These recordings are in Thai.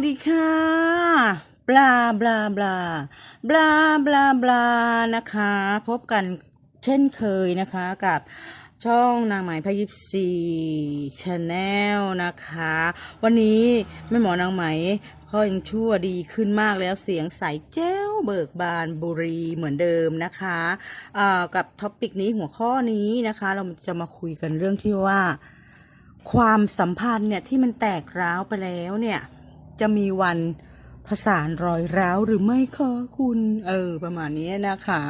วัสดีค่ะบลาบลาบลาบลาบลาบลานะคะ พบกันเช่นเคยนะคะกับช่องนางไหมพยิบซีชาแนลนะคะ วันนี้แม่หมอนางไหมเขายังชั่วดีขึ้นมากแล้วเสียงใสแจ้วเบิกบานบุรีเหมือนเดิมนะคะกับท็อปิกนี้หัวข้อนี้นะคะ เราจะมาคุยกันเรื่องที่ว่า ความสัมพันธ์เนี่ยที่มันแตกร้าวไปแล้วเนี่ย จะมีวันผสานรอยร้าวหรือไม่คะคุณเออประมาณนี้นะคะ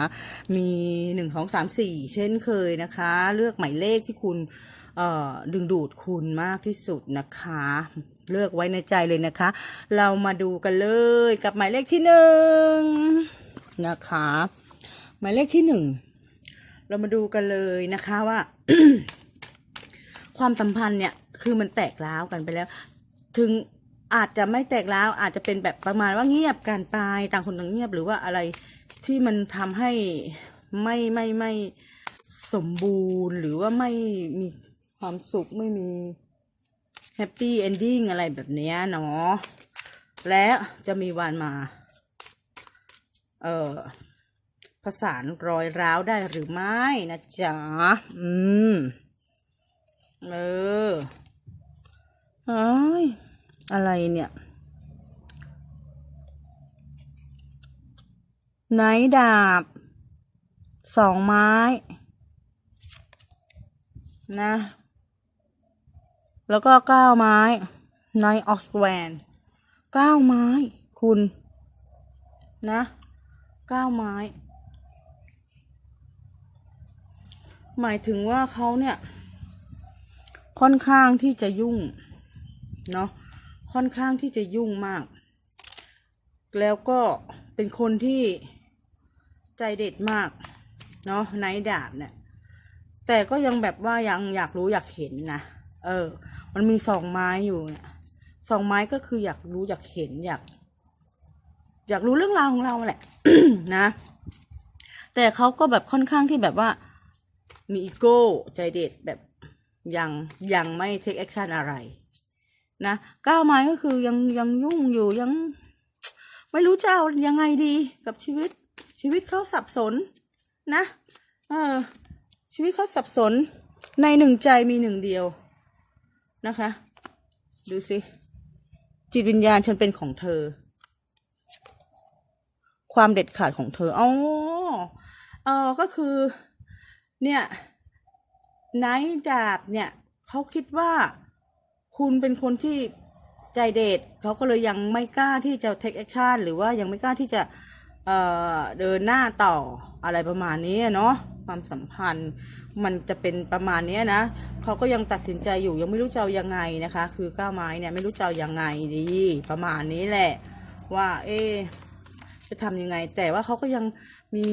มีหนึ่งสองสามสี่เช่นเคยนะคะ เลือกหมายเลขที่คุณเอ่อดึงดูดคุณมากที่สุดนะคะ เลือกไว้ในใจเลยนะคะ เรามาดูกันเลยกับหมายเลขที่หนึ่งนะคะ หมายเลขที่หนึ่งเรามาดูกันเลยนะคะว่า ความสัมพันธ์เนี่ยคือมันแตกร้าวกันไปแล้ว ถึง อาจจะไม่แตกร้ว อาจจะเป็นแบบประมาณว่าเงียบกันไปต่างคนต่างเงียบหรือว่าอะไรที่มันทำให้ไม่ไม่ไม่สมบูรณ์หรือว่าไม่มีความสุขไม่มีแฮปปี้เอนดิ้งอะไรแบบเนี้ยเนาะและจะมีวันมา เอ่อผสานรอยร้าวได้หรือไม่นะจ๊ะ อืม เออเอ้ย อะไรเนี่ยไหนดาบ สองไม้ นะ แล้วก็เก้าไม้ไนออกสแวนเก้าไม้ คุณ นะเก้าไม้ หมายถึงว่าเขาเนี่ย ค่อนข้างที่จะยุ่ง เนาะ ค่อนข้างที่จะยุ่งมาก แล้วก็เป็นคนที่ใจเด็ดมากเนาะไนดาบเนี่ย แต่ก็ยังแบบว่ายังอยากรู้อยากเห็นนะ เออ มันมีสองไม้อยู่เนี่ยสองไม้ก็คืออยากรู้อยากเห็นอยาก อยากรู้เรื่องราวของเราแหละนะ แต่เขาก็แบบค่อนข้างที่แบบว่า มีอีโก้ใจเด็ดแบบยังยังไม่เทคแอคชั่นอะไร นะก้าวไม้ก็คือยังยังยุ่งอยู่ยัง ไม่รู้จะเอายังไงดีกับชีวิต ชีวิตเขาสับสนนะเออชีวิตเขาสับสนในหนึ่งใจมีหนึ่งเดียวนะคะ ดูสิจิตวิญญาณฉันเป็นของเธอ ความเด็ดขาดของเธออ๋อเออก็คือ เนี่ยไนท์ดาบเนี่ยเขาคิดว่า คุณเป็นคนที่ใจเด็ดเขาก็เลยยังไม่กล้าที่จะ take action หรือว่ายังไม่กล้าที่จะเเดินหน้าต่ออะไรประมาณนี้เนาะความสัมพันธ์มันจะเป็นประมาณนี้นะเขาก็ยังตัดสินใจอยู่ยังไม่รู้จะเอายังไงนะคะ คือก้าวไม้เนี่ยไม่รู้จะเอายังไงดี ประมาณนี้แหละ ว่า เอ๊จะทำยังไง แต่ว่าเขาก็ยัง มี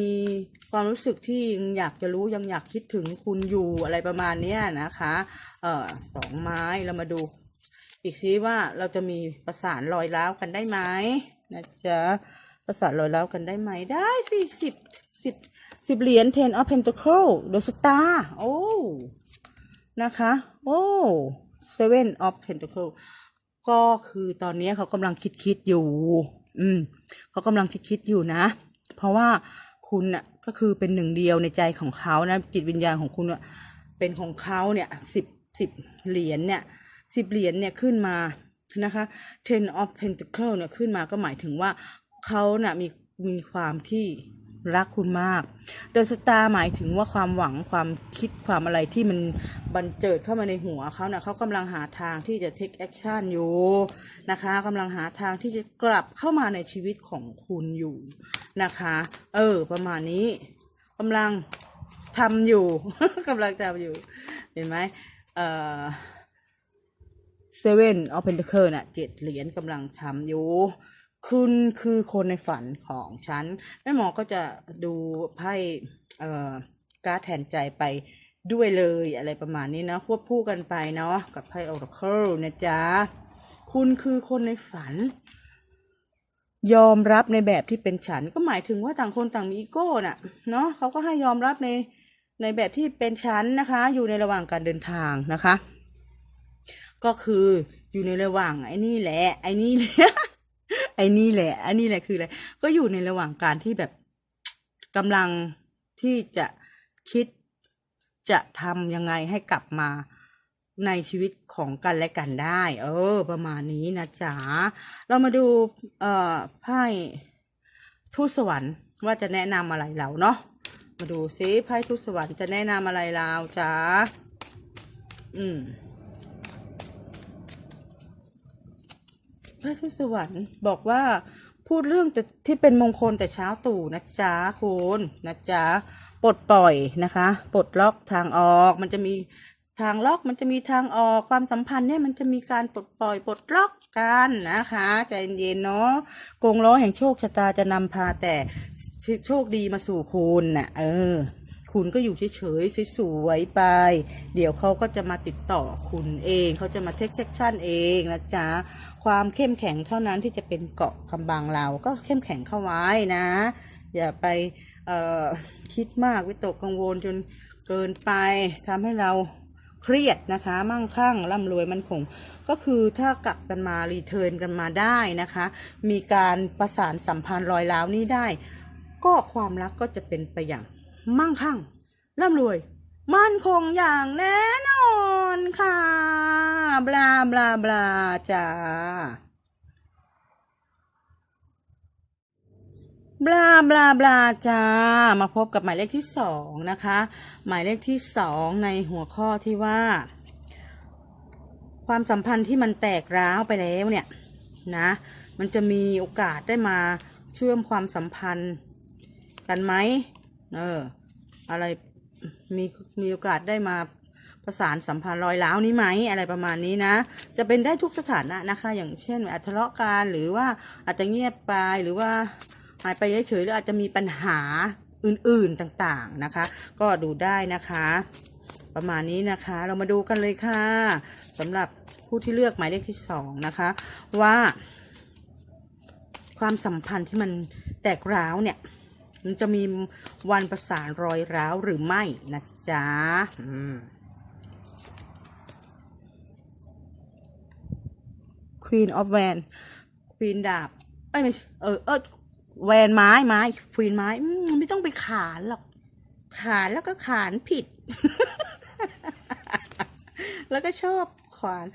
ความรู้สึกที่ยังอยากจะรู้ยังอยากคิดถึงคุณอยู่อะไรประมาณนี้นะคะ เอ่อสองไม้เรามาดู อีกซิว่าเราจะมีประสานรอยร้าวกันได้ไหมนะจ๊ะประสานรอยร้าวกันได้ไหมได้สิสิบสิบสิบเหรียญ ten of pentacle the star โอ้นะคะ โอ้ seven of pentacle ก็คือตอนนี้เขากำลังคิดคิดอยู่ อืมเขากำลังคิดคิดอยู่นะ เพราะว่า คุณน่ะก็คือเป็นหนึ่งเดียวในใจของเขานะจิตวิญญาณของคุณน่ะเป็นของเขาเนี่ยสิบสิบเหรียญเนี่ยสิบเหรียญเนี่ยขึ้นมานะคะ ten of pentacle เนี่ยขึ้นมาก็หมายถึงว่าเขาน่ะมีมีความที่ รักคุณมาก เดอะสตาร์หมายถึงว่าความหวังความคิดความอะไรที่มันบันเจิดเข้ามาในหัวเขาเนะ่ะเขากำลังหาทางที่จะ take action อยู่นะคะกำลังหาทางที่จะกลับเข้ามาในชีวิตของคุณอยู่นะคะ เออ ประมาณนี้กำลังทำอยู่กำลังทำอยู่ เห็นไหมเออเซเว่นออฟเพนเ c อร์น่ะเจ็ดเหรียญกำลังทำอยู่ คุณคือคนในฝันของฉันแม่หมอก็จะดูไพ่เอ่อการ์ดแทนใจไปด้วยเลยอะไรประมาณนี้นะควบคู่กันไปเนาะกับไพ่ออร์เคิลนะจ๊ะ คุณคือคนในฝัน ยอมรับในแบบที่เป็นฉันก็หมายถึงว่าต่างคนต่างมีอีโก้น่ะเนาะเขาก็ให้ยอมรับในในแบบที่เป็นฉันนะคะ อยู่ในระหว่างการเดินทางนะคะ ก็คืออยู่ในระหว่างไอ้นี่แหละ ไอ้นี่แหละ ไอ้นี่แหละไอ้นี่แหละคืออะไรก็อยู่ในระหว่างการที่แบบกำลังที่จะคิดจะทำยังไงให้กลับมาในชีวิตของกันและกันได้ เออ ประมาณนี้นะจ๊ะเรามาดูเอ่อไพ่ทูตสวรรค์ว่าจะแนะนำอะไรเราเนาะมาดูซิไพ่ทูตสวรรค์จะแนะนำอะไรเราจ๊ะอืม ระทูตสวรรค์บอกว่าพูดเรื่องที่เป็นมงคลแต่เช้าตู่นะจ๊ะคุณนะจ๊ะปลดปล่อยนะคะปลดล็อกทางออกมันจะมีทางล็อกมันจะมีทางออกความสัมพันธ์เนี่ยมันจะมีการปลดปล่อยปลดล็อกกันนะคะใจเย็นๆเนาะกงล้อแห่งโชคชะตาจะนำพาแต่โชคดีมาสู่คุณน่ะ เออ คุณก็อยู่เฉยๆสวยๆไป เดี๋ยวเขาก็จะมาติดต่อคุณเองเขาจะมาเทคเช็คชั่นเองนะจ๊ะความเข้มแข็งเท่านั้นที่จะเป็นเกาะกำบังเราก็เข้มแข็งเข้าไว้นะ อย่าไปคิดมากวิตกกังวลจนเกินไปทำให้เราเครียดนะคะ มั่งคั่งร่ำรวยมันคง ก็คือถ้ากลับกันมารีเทิร์นกันมาได้นะคะ มีการประสานสัมพันธ์รอยร้าวนี้ได้ ก็ความรักก็จะเป็นไปอย่าง มั่งคั่งร่ำรวย มั่นคงอย่างแน่นอนค่ะบลาบลาบลาจ้าบลาบลาบลาจ้า มาพบกับหมายเลขที่สองนะคะ หมายเลขที่สองในหัวข้อที่ว่า ความสัมพันธ์ที่มันแตกร้าวไปแล้วเนี่ยนะ มันจะมีโอกาสได้มาเชื่อมความสัมพันธ์กันไหม เออ อะไรมีมีโอกาสได้มาประสานสัมพันธ์รอยร้าวนี้ไหมอะไรประมาณนี้นะ จะเป็นได้ทุกสถานะนะคะ อย่างเช่นอาจทะเลาะกันหรือว่าอาจจะเงียบไปหรือว่าหายไปเฉยๆหรืออาจจะมีปัญหาอื่นๆต่างๆนะคะ ก็ดูได้นะคะ ประมาณนี้นะคะเรามาดูกันเลยค่ะสำหรับผู้ที่เลือกหมายเลขที่สองนะคะ ว่า ความสัมพันธ์ที่มันแตกร้าวเนี่ย มันจะมีวันประสานรอยร้าวหรือไม่นะจ๊ะอืม Queen of Van Queen ดาบ เอ้ยไม่เออเออแวนไม้ไม้ Queen ไม้มไม่ต้องไปขานหรอก ขานแล้วก็ขานผิด แล้วก็ชอบขวาน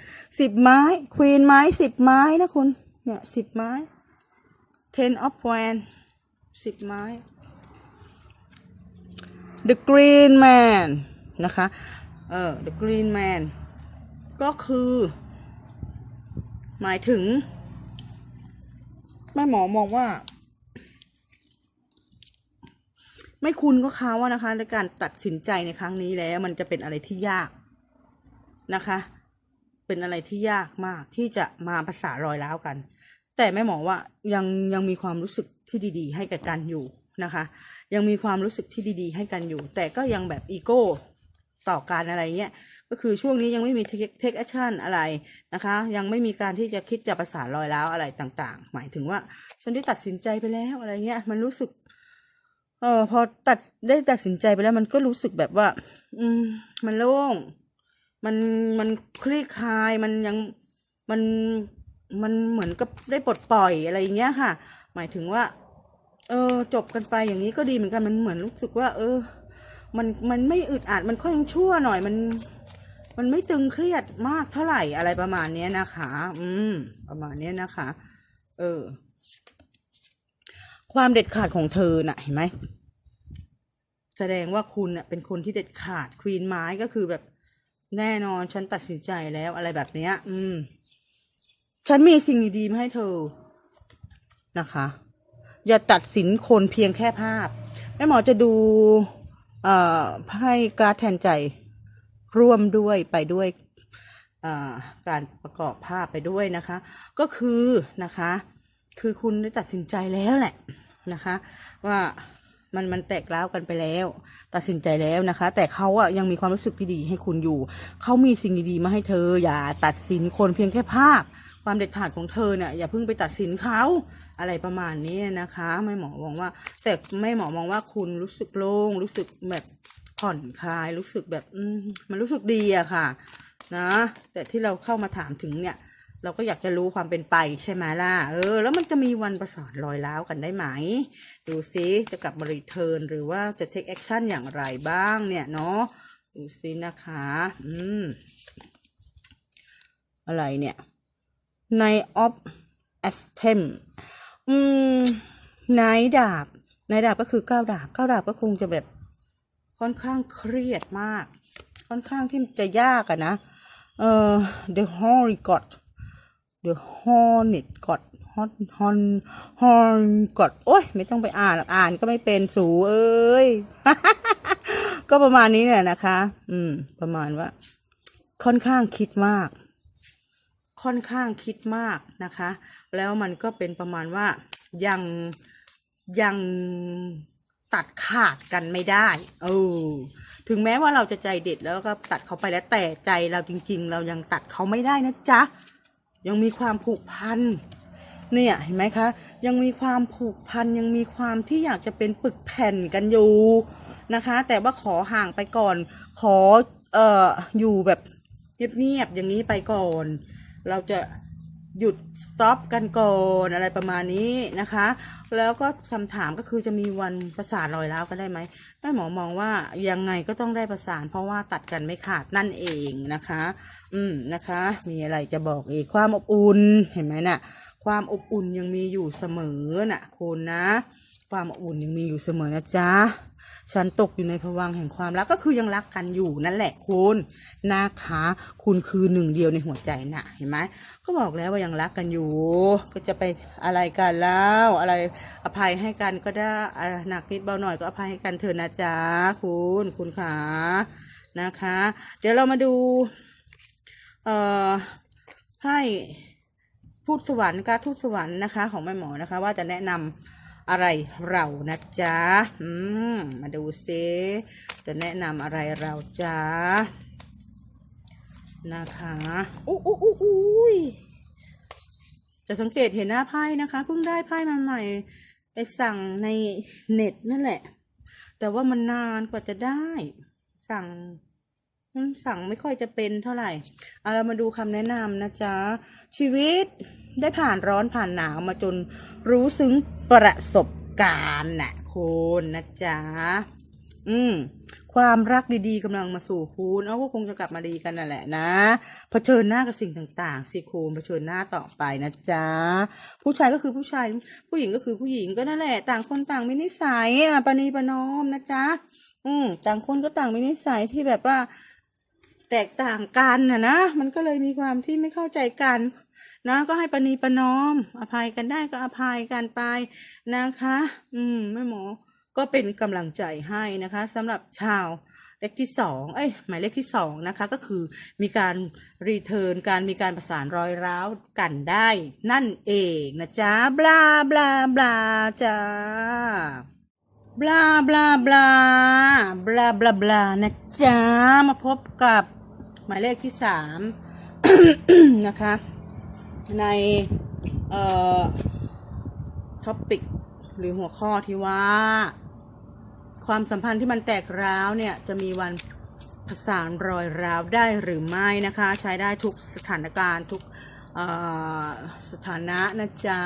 สิบไม้ Queen ไม้สิบไม้นะคุณ เนี่ยสิบไม้ Ten of Van สิบไม้ The Green Man นะคะเออ The Green Man ก็คือ หมายถึง แม่หมอมองว่า ไม่คุณก็เขาอะนะคะ ในการตัดสินใจในครั้งนี้แล้ว มันจะเป็นอะไรที่ยากนะคะ เป็นอะไรที่ยากมากที่จะมาภาษารอยร้วกัน แต่แม่หมอว่ายังยังมีความรู้สึกที่ดี ๆ ให้กับกันอยู่ นะคะ ยังมีความรู้สึกที่ดีๆ ให้กันอยู่ แต่ก็ยังแบบอีโก้ต่อการอะไรเงี้ยก็คือช่วงนี้ยังไม่มีเทคแอคชั่นอะไรนะคะ ยังไม่มีการที่จะคิดจะประสานรอยร้าวอะไรต่าง ๆ หมายถึงว่าฉันได้ตัดสินใจไปแล้วอะไรเงี้ยมันรู้สึกเออพอตัดได้ตัดสินใจไปแล้วมันก็รู้สึกแบบว่า อืม มันโล่งมันมันคลี่คลายมันยังมันมันเหมือนกับได้ปลดปล่อยอะไรอย่างเงี้ยค่ะ หมายถึงว่า เออจบกันไปอย่างนี้ก็ดีเหมือนกันมันเหมือนรู้สึกว่า เออ มันมันไม่อึดอัดมันค่อยยังชั่วหน่อยมัน มันไม่ตึงเครียดมากเท่าไหร่อะไรประมาณเนี้ยนะคะ อืม ประมาณเนี้ยนะคะ เออ ความเด็ดขาดของเธอน่ะ เห็นไหมแสดงว่าคุณน่ะเป็นคนที่เด็ดขาดควีนไม้ก็คือแบบแน่นอนฉันตัดสินใจแล้วอะไรแบบเนี้ย อืม ฉันมีสิ่งดีๆมาให้เธอนะคะ อย่าตัดสินคนเพียงแค่ภาพ แม่หมอจะดูให้การแทนใจร่วมด้วยไปด้วยการประกอบภาพไปด้วยนะคะ ก็คือนะคะ คือคุณได้ตัดสินใจแล้วแหละนะคะ ว่ามันมันแตกร้าวกันไปแล้ว ตัดสินใจแล้วนะคะ แต่เขาอะยังมีความรู้สึกที่ดีให้คุณอยู่ เขามีสิ่งดีๆมาให้เธออย่าตัดสินคนเพียงแค่ภาพ ความเด็ดขาดของเธอเนี่ยอย่าเพิ่งไปตัดสินเขาอะไรประมาณนี้นะคะไม่หมอมองว่า แต่ไม่หมอมองว่าคุณรู้สึกโล่งรู้สึกแบบผ่อนคลายรู้สึกแบบมมันรู้สึกดีอะค่ะ นะ แต่ที่เราเข้ามาถามถึงเนี่ย เราก็อยากจะรู้ความเป็นไปใช่ไหมล่ะเออ แล้วมันจะมีวันประสานรอยร้าวกันได้ไหม ดูซิจะกลับมารีเทิร์นหรือว่าจะเทคแอคชั่นอย่างไรบ้างเนี่ยเนาะดูซินะคะ อืม อะไรเนี่ย ในออฟแอสเทมอืมนายดาบนายดาบก็คือก้าวดาบก้าวดาบก็คงจะแบบค่อนข้างเครียดมาก ค่อนข้างที่จะยากอะนะ เอ่อ the horny god the hornet god hon hon hon god โอ้ยไม่ต้องไปอ่านหรอกอ่านก็ไม่เป็นสูเอ้ย ก็ประมาณนี้แหละนะคะ อืม ประมาณว่า ค่อนข้างคิดมาก ค่อนข้างคิดมากนะคะ แล้วมันก็เป็นประมาณว่ายังยังตัดขาดกันไม่ได้ เออ ถึงแม้ว่าเราจะใจเด็ดแล้วก็ตัดเขาไปแล้วแต่ใจเราจริง ๆ เรายังตัดเขาไม่ได้นะจ๊ะ ยังมีความผูกพัน เนี่ยเห็นไหมคะ ยังมีความผูกพันยังมีความที่อยากจะเป็นปึกแผ่นกันอยู่นะคะ แต่ว่าขอห่างไปก่อน ขอเอ่ออยู่แบบเงียบๆอย่างนี้ไปก่อน เราจะหยุดสต็อปกันก่อนอะไรประมาณนี้นะคะ แล้วก็คำถามก็คือจะมีวันประสานรอยร้าวกันได้ไหมแม่หมอมองว่ายังไงก็ต้องได้ประสาน เพราะว่าตัดกันไม่ขาดนั่นเองนะคะ อืมนะคะ มีอะไรจะบอกอีกความอบอุ่นเห็นไหมน่ะ ความอบอุ่นยังมีอยู่เสมอน่ะคุณนะ ความอบอุ่นยังมีอยู่เสมอนะจ๊ะ ฉันตกอยู่ในภวังแห่งความรักก็คือยังรักกันอยู่นั่นแหละคุณนะคะ คุณคือหนึ่งเดียวในหัวใจน่ะเห็นไหมก็บอกแล้วว่ายังรักกันอยู่ ก็จะไปอะไรกันแล้วอะไรอภัยให้กันก็ได้อะหนักนิดเบาหน่อยก็อภัยให้กันเถอะนะจ๊ะคุณคุณขานะคะ เดี๋ยวเรามาดูเอ่อไพ่พูดสวรรค์การทูตสวรรค์นะคะ ของแม่หมอนะคะ ว่าจะแนะนำ อะไรเรานะจ๊ะอืมมาดูซิจะแนะนำอะไรเราจ๊ะนะคะอู้อู้อู้อู้ยจะสังเกตเห็นหน้าไพ่นะคะเพิ่งได้ไพ่มาใหม่ไปสั่งในเน็ตนั่นแหละ แต่ว่ามันนานกว่าจะได้ สั่งสั่งไม่ค่อยจะเป็นเท่าไหร่เอาเรามาดูคำแนะนำนะจ๊ะ ชีวิตได้ผ่านร้อนผ่านหนาวมาจนรู้ซึ้ง ประสบการณ์น่ะคุณนะจ๊ะ อืม ความรักดีๆกำลังมาสู่คุณเอาก็คงจะกลับมาดีกันนั่นแหละนะเผชิญหน้ากับสิ่งต่าง ๆ สิคุณเผชิญหน้าต่อไปนะจ๊ะ ผู้ชายก็คือผู้ชาย ผู้หญิงก็คือผู้หญิงก็นั่นแหละ ต่างคนต่างมีนิสัยอะปณีประนอมนะจ๊ะ อืม ต่างคนก็ต่างมีนิสัยที่แบบว่า แตกต่างกันนะนะ มันก็เลยมีความที่ไม่เข้าใจกัน นะก็ให้ปณีประนอม อภัยกันได้ก็อภัยกันไปนะคะ อืมแม่หมอก็เป็นกำลังใจให้นะคะสำหรับชาวเลขที่สองเอ้ยหมายเลขที่สองนะคะก็คือมีการรีเทิร์นการมีการประสานรอยร้าวกันได้ นั่นเองนะจ๊ะบลาบลาบลาจ้าบลาบลาบลาบลาบลาบลานะจ๊ะมาพบกับหมายเลขที่สามนะคะ ในท็อปิกหรือหัวข้อที่ว่า ความสัมพันธ์ที่มันแตกร้าวเนี่ย จะมีวันผสานรอยร้าวได้หรือไม่นะคะ ใช้ได้ทุกสถานการณ์ทุกสถานะนะจ๊ะ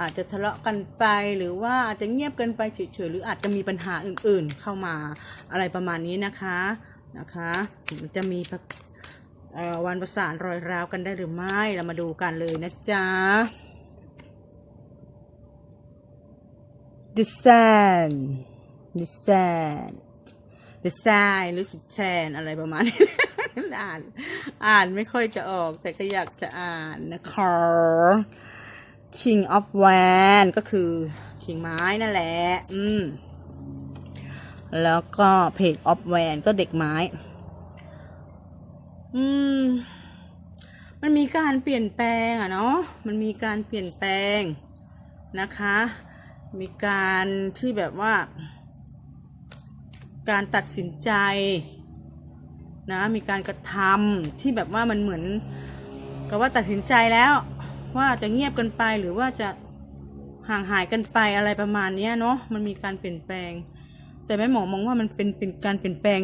อาจจะทะเลาะกันไปหรือว่าอาจจะเงียบกินไปเฉยๆหรืออาจจะมีปัญหาอื่นๆเข้ามาอะไรประมาณนี้นะคะนะคะ จะมีป วันประสานรอยร้าวกันได้หรือไม่ เรามาดูกันเลยนะจ๊ะ The Sand The Sand The Sand หรือสุดแซนอะไรประมาณนี้อ่าน อ่านไม่ค่อยจะออก แต่ก็อยากจะอ่านนะคะ King of Wan ก็คือขิงไม้นั่นแหละ อืม แล้วก็ Page of Wan ก็เด็กไม้ อืม มันมีการเปลี่ยนแปลงอะเนาะ มันมีการเปลี่ยนแปลงนะคะ มีการที่แบบว่า การตัดสินใจนะ มีการกระทำที่แบบว่ามันเหมือนกับว่าตัดสินใจแล้ว ว่าจะเงียบกันไปหรือว่าจะห่างหายกันไปอะไรประมาณเนี้ยเนาะ มันมีการเปลี่ยนแปลง แต่แม่หมอมองว่ามันเป็นเป็นการเปลี่ยนแปลง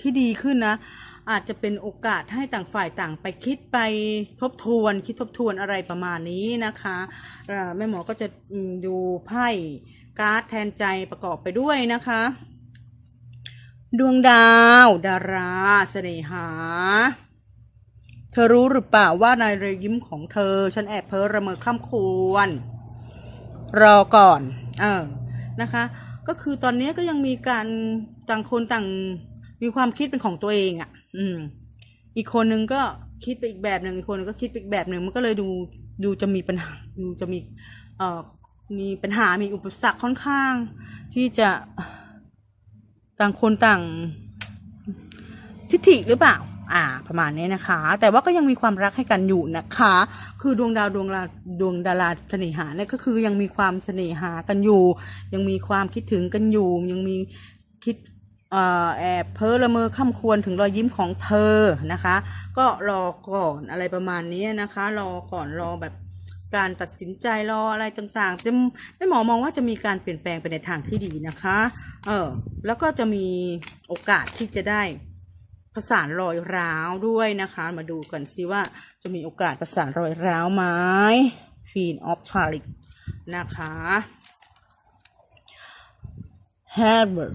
ที่ดีขึ้นนะ อาจจะเป็นโอกาสให้ต่างฝ่ายต่างไปคิดไปทบทวนคิดทบทวนอะไรประมาณนี้นะคะแม่หมอก็จะดูไพ่การ์ดแทนใจประกอบไปด้วยนะคะ ดวงดาว ดาราเสน่หา เธอรู้หรือเปล่าว่าในรอยยิ้มของเธอ ฉันแอบเพ้อระเมอข้ามควร รอก่อน เออนะคะ ก็คือตอนนี้ก็ยังมีการต่างคนต่างมีความคิดเป็นของตัวเองอะ่ะ อืม อีกคนนึงก็คิดไปอีกแบบหนึ่งอีกคนนึงก็คิดไปอีกแบบหนึ่งมันก็เลยดูดูจะมีปัญหาดูจะมี เอ่อมีปัญหามีอุปสรรคค่อนข้าง ที่จะต่างคนต่างทิฐิหรือเปล่า อ่า ประมาณนี้นะคะ แต่ว่าก็ยังมีความรักให้กันอยู่นะคะ คือดวงดาวดวงลาดวงดาราเสน่หาเนี่ยก็คือยังมีความเสน่หากันอยู่ ยังมีความคิดถึงกันอยู่ ยังมี แอบเพ้อละเมอค่ำควรถึงรอยยิ้มของเธอนะคะ ก็รอก่อนอะไรประมาณนี้นะคะ รอก่อนรอแบบการตัดสินใจรออะไรต่างๆจะไม่หมอมองว่าจะมีการเปลี่ยนแปลงไปในทางที่ดีนะคะ เออแล้วก็จะมีโอกาสที่จะได้ประสานรอยร้าวด้วยนะคะ มาดูกันซิว่าจะมีโอกาสประสานรอยร้าวไหม Queen of c h a r i t นะคะ h a r v a r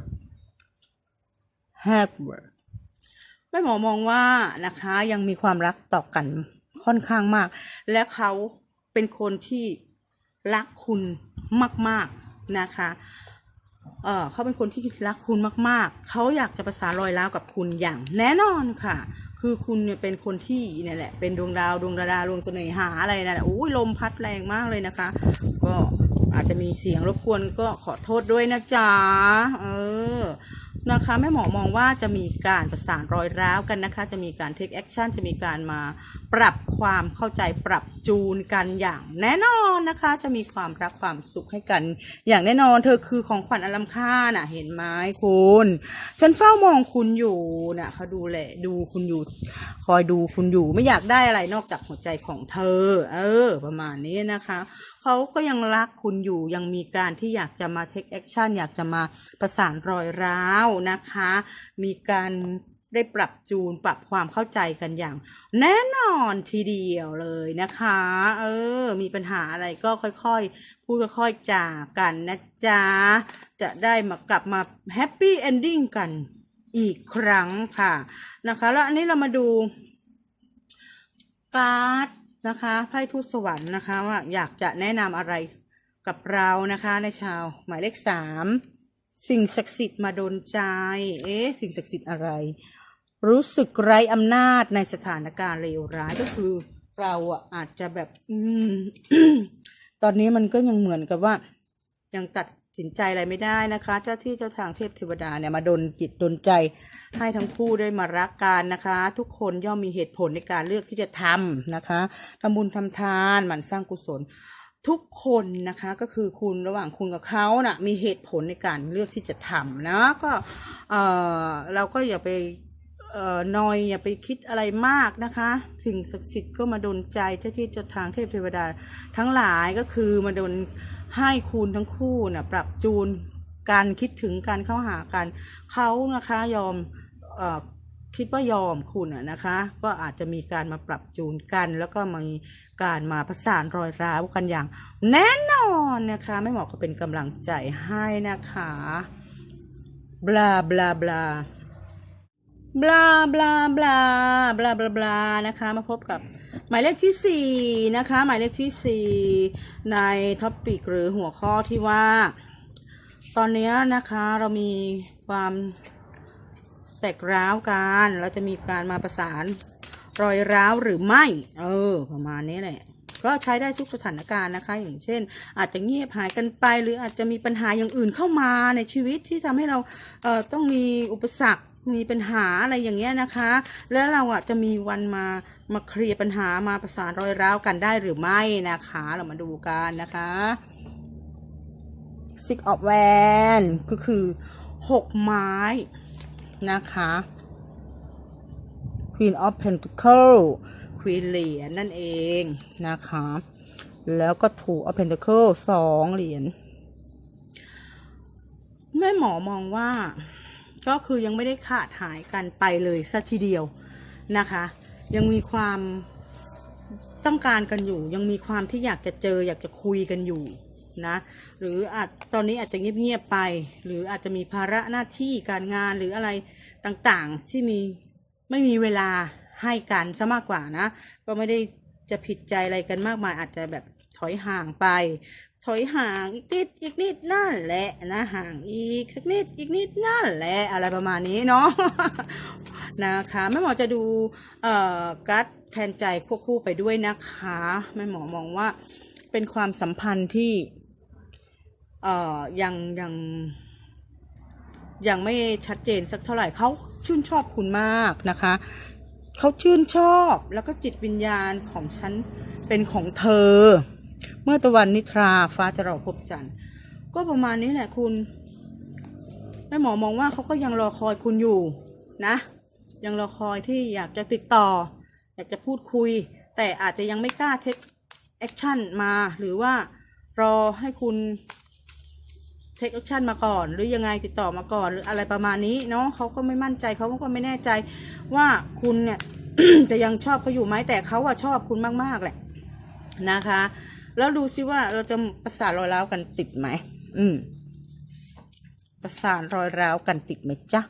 h a r v a r แม่หมอมองว่านะคะยังมีความรักต่อกันค่อนข้างมาก และเขาเป็นคนที่รักคุณมาก ๆนะคะเออเขาเป็นคนที่รักคุณมาก ๆ เขาอยากจะประสานรอยร้าวกับคุณอย่างแน่นอนค่ะ คือคุณเนี่ยเป็นคนที่เนี่ยแหละ เป็นดวงดาวดวงดาราดวงเสน่หาอะไรน่ะโอ้ยลมพัดแรงมากเลยนะคะ ก็อาจจะมีเสียงรบกวนก็ขอโทษด้วยนะจ๊ะ เออ นะคะแม่หมอมองว่าจะมีการประสานรอยร้าวกันนะคะ จะมีการเทคแอคชั่นจะมีการมาปรับความเข้าใจปรับจูนกันอย่างแน่นอนนะคะ จะมีความรักความสุขให้กัน อย่างแน่นอนเธอคือของขวัญอล้ำค่าน่ะ เห็นไหมคุณ ฉันเฝ้ามองคุณอยู่น่ะเขาดูแลดูคุณอยู่ คอยดูคุณอยู่ไม่อยากได้อะไรนอกจากหัวใจของเธอ เออ ประมาณนี้นะคะ เขาก็ยังรักคุณอยู่ยังมีการที่อยากจะมาเทคแอคชั่นอยากจะมาประสานรอยร้าวนะคะ มีการได้ปรับจูนปรับความเข้าใจกันอย่าง แน่นอนทีเดียวเลยนะคะ เออ มีปัญหาอะไรก็ค่อยๆ พูดค่อยๆจากกันนะจ๊ะ จะได้มากลับมาแฮปปี้เอนดิ้งกันอีกครั้งค่ะนะคะ แล้วอันนี้เรามาดูการ์ด นะคะไพ่ทูตสวรรค์นะคะว่าอยากจะแนะนำอะไรกับเรานะคะในชาวหมายเลขสามสิ่งศักดิ์สิทธิ์มาโดนใจ เอ๊ะสิ่งศักดิ์สิทธิ์อะไร รู้สึกไร้อำนาจในสถานการณ์เลวร้ายก็คือเราอะอาจจะแบบอืมตอนนี้มันก็ยังเหมือนกับว่า ยังตัด สินใจอะไรไม่ได้นะคะ เจ้าที่เจ้าทางเทพเทวดาเนี่ยมาดนจิตดนใจ ให้ทั้งคู่ได้มารักกันนะคะ ทุกคนย่อมมีเหตุผลในการเลือกที่จะทำนะคะทำบุญทำทานหมั่นสร้างกุศล ทุกคนนะคะก็คือคุณระหว่างคุณกับเขานะ่ะมีเหตุผลในการเลือกที่จะทำนะก็เออเราก็อย่าไปเออนอยอย่าไปคิดอะไรมากนะคะ สิ่งศักดิ์สิทธิ์ก็มาดนใจเจ้าที่เจ้าทางเทพเทวดา ทั้งหลายก็คือมาดน ให้คุณทั้งคู่นะปรับจูนการคิดถึงการเข้าหากันเขานะคะยอมอคิดว่ายอมคุณนะคะ ก็อาจจะมีการมาปรับจูนกัน แล้วก็มีการมาประสานรอยร้าวกันอย่าง แน่นอนนะคะ ไม่เหมาะก็เป็นกำลังใจให้นะคะบลาบลาบลาบลาบลาบลาบลาบลาบลานะคะ มาพบกับ หมายเลขที่สี่นะคะ หมายเลขที่สี่ในท็อปปิกหรือหัวข้อที่ว่า ตอนนี้นะคะเรามีความแตกร้าวกันเราจะมีการมาประสานรอยร้าวหรือไม่ เออ ประมาณนี้แหละ ก็ใช้ได้ทุกสถานการณ์นะคะ อย่างเช่น อาจจะเงียบหายกันไป หรืออาจจะมีปัญหาอย่างอื่นเข้ามาในชีวิตที่ทำให้เราเอ่อต้องมีอุปสรรค มีปัญหาอะไรอย่างเงี้ยนะคะ แล้วเราอะจะมีวันมามาเคลียร์ปัญหามาประสานรอยร้าวกันได้หรือไม่นะคะ เรามาดูกันนะคะ Six of w a n ก็คือหกไม้นะคะ Queen of Pentacle Queen เหรียญนั่นเองนะคะ แล้วก็ Two of Pentacle สองเหรียญแม่หมอมองว่า ก็คือยังไม่ได้ขาดหายกันไปเลยสัทีเดียวนะคะ ยังมีความต้องการกันอยู่ ยังมีความที่อยากจะเจออยากจะคุยกันอยู่นะหรืออาจตอนนี้อาจจะเงียบๆไป หรืออาจจะมีภาระหน้าที่การงานหรืออะไรต่างๆที่มีไม่มีเวลาให้กันซะมากกว่านะ ก็ไม่ได้จะผิดใจอะไรกันมากมายอาจจะแบบถอยห่างไป ถอยห่างอีกนิดอีกนิดนั่นแหละนะห่างอีกสักนิดอีกนิดนั่นแหละอะไรประมาณนี้เนาะนะคะแม่หมอจะดูเอ่อกัดแทนใจควบคู่ไปด้วยนะคะแม่หมอมองว่าเป็นความสัมพันธ์ที่เอ่อยังยังยังไม่ชัดเจนสักเท่าไหร่เขาชื่นชอบคุณมากนะคะเขาชื่นชอบแล้วก็จิตวิญญาณของฉันเป็นของเธอ เมื่อตะวันนิทราฟ้าจะราพบจันทร์ก็ประมาณนี้แหละคุณแม่หมอมองว่าเขาก็ยังรอคอยคุณอยู่นะ ยังรอคอยที่อยากจะติดต่อ อยากจะพูดคุย แต่อาจจะยังไม่กล้าเทคแอคชั่นมา หรือว่ารอให้คุณเทคแอคชั่นมาก่อน หรือยังไงติดต่อมาก่อนหรืออะไรประมาณนี้เนาะเขาก็ไม่มั่นใจเขาก็ไม่แน่ใจว่าคุณเนี่ยจะยังชอบเขาอยู่ไหมแต่เขาอะชอบคุณมากๆแหละนะคะ แล้วดูซิว่าเราจะประสานรอยร้าวกันติดไหม อืม ประสานรอยร้าวกันติดไหมจ๊ะ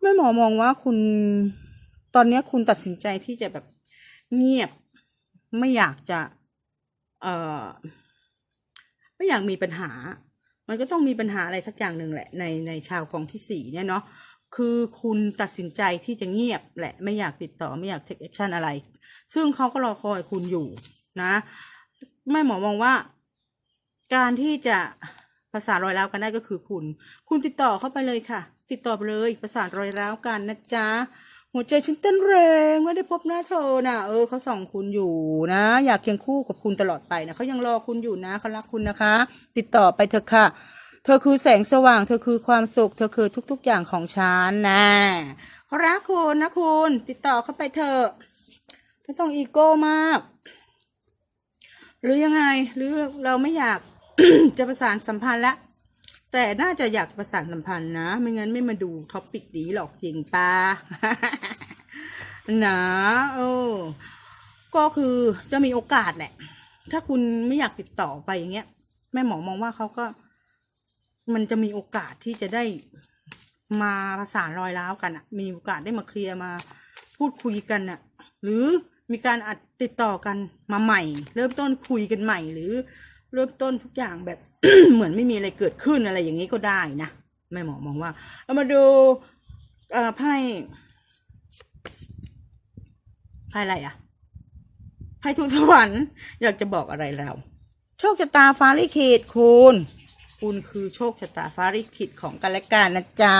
แม่หมอมองว่าคุณ ตอนนี้คุณตัดสินใจที่จะแบบเงียบ ไม่อยากจะ เอ่อ ไม่อยากมีปัญหา มันก็ต้องมีปัญหาอะไรสักอย่างหนึ่งแหละ ในในชาวกองที่สี่เนี่ยเนาะ คือคุณตัดสินใจที่จะเงียบแหละไม่อยากติดต่อไม่อยากเทคแอคชั่นอะไร ซึ่งเขาก็รอคอยคุณอยู่นะแม่หมอมองว่า การที่จะประสานรอยร้าวกันได้ก็คือคุณ คุณติดต่อเข้าไปเลยค่ะ ติดต่อไปเลยประสานรอยร้าวกันนะจ๊ะหัวใจฉันเต้นแรงไม่ได้พบหน้าเธอนะเออเขาส่องคุณอยู่นะ อยากเคียงคู่กับคุณตลอดไปนะเขายังรอคุณอยู่นะเขารักคุณนะคะ ติดต่อไปเถอะค่ะ เธอคือแสงสว่าง เธอคือความสุข เธอคือทุก ๆ อย่างของฉันนะเขารักคุณนะคุณ ติดต่อเข้าไปเถอะไม่ต้องอีโก้มาก หรือยังไง หรือเราไม่อยากจะประสานสัมพันธ์ละแต่น่าจะอยากประสานสัมพันธ์นะ ไม่งั้นไม่มาดูท็อปิกนี้หรอกจริงปะนะเออก็คือจะมีโอกาสแหละ ถ้าคุณไม่อยากติดต่อไปอย่างเงี้ย แม่หมอมองว่าเขาก็ มันจะมีโอกาสที่จะได้มาประสานรอยร้าวกันอะมีโอกาสได้มาเคลียร์มาพูดคุยกันอะหรือมีการอัดติดต่อกันมาใหม่ เริ่มต้นคุยกันใหม่ หรือเริ่มต้นทุกอย่างแบบ เหมือนไม่มีอะไรเกิดขึ้นอะไรอย่างนี้ก็ได้นะแม่หมอมองว่าเรามาดูไพ่ไพ่อะไรอะไพ่ทูตสวรรค์อยากจะบอกอะไรเรา โชคชะตาฟ้าลิขิตคุณ คุณคือโชคชะตาฟ้าลิขิตของกันและกันนะจ๊ะ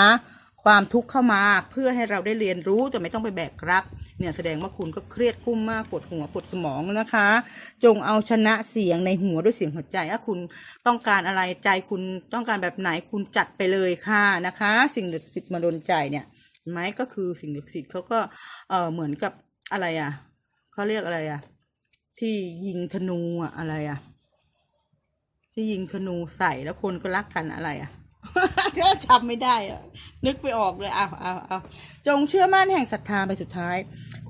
ความทุกข์เข้ามาเพื่อให้เราได้เรียนรู้จะไม่ต้องไปแบกรับ เนี่ยแสดงว่าคุณก็เครียดกุ้มมากปวดหัวปวดสมองนะคะ จงเอาชนะเสียงในหัวด้วยเสียงหัวใจถ้าคุณต้องการอะไรใจคุณต้องการแบบไหนคุณจัดไปเลยค่ะนะคะ สิ่งศักดิ์สิทธิ์มาดนใจเนี่ยไหมก็คือสิ่งศักดิ์สิทธิ์เขาก็เออเหมือนกับอะไรอะเขาเรียกอะไรอะที่ยิงธนูอะอะไรอะ ที่ยิงธนูใส่แล้วคนก็รักกันอะไรอะก็จำไม่ได้อะนึกไปออกเลยเอาเอาเอาจงเชื่อมั่นแห่งศรัทธาไปสุดท้าย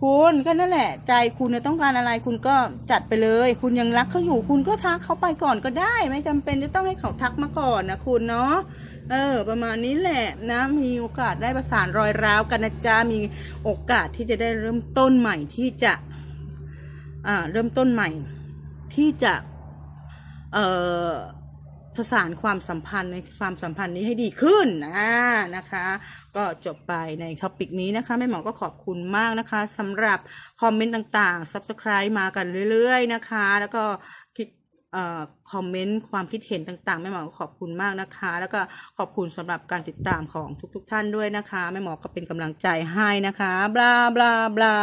คุณก็นั่นแหละ ใจคุณน่ะต้องการอะไร คุณก็จัดไปเลย คุณยังรักเขาอยู่ คุณก็ทักเขาไปก่อนก็ได้ ไม่จำเป็นจะต้องให้เขาทักมาก่อนนะคุณเนาะเออ ประมาณนี้แหละนะ มีโอกาสได้ประสานรอยร้าวกันนะจ๊ะมีโอกาสที่จะได้เริ่มต้นใหม่ที่จะ อ่า เริ่มต้นใหม่ที่จะ ประสานความสัมพันธ์ในความสัมพันธ์นี้ให้ดีขึ้นอ่านะคะ ก็จบไปในท็อปิกนี้นะคะแม่หมอก็ขอบคุณมากนะคะสำหรับคอมเมนต์ต่างๆ Subscribe มากันเรื่อยๆนะคะ แล้วก็คิดเอ่อคอมเมนต์ความคิดเห็นต่างๆแม่หมอก็ขอบคุณมากนะคะ แล้วก็ขอบคุณสำหรับการติดตามของทุกๆท่านด้วยนะคะแม่หมอก็เป็นกำลังใจให้นะคะบลาบลาบลา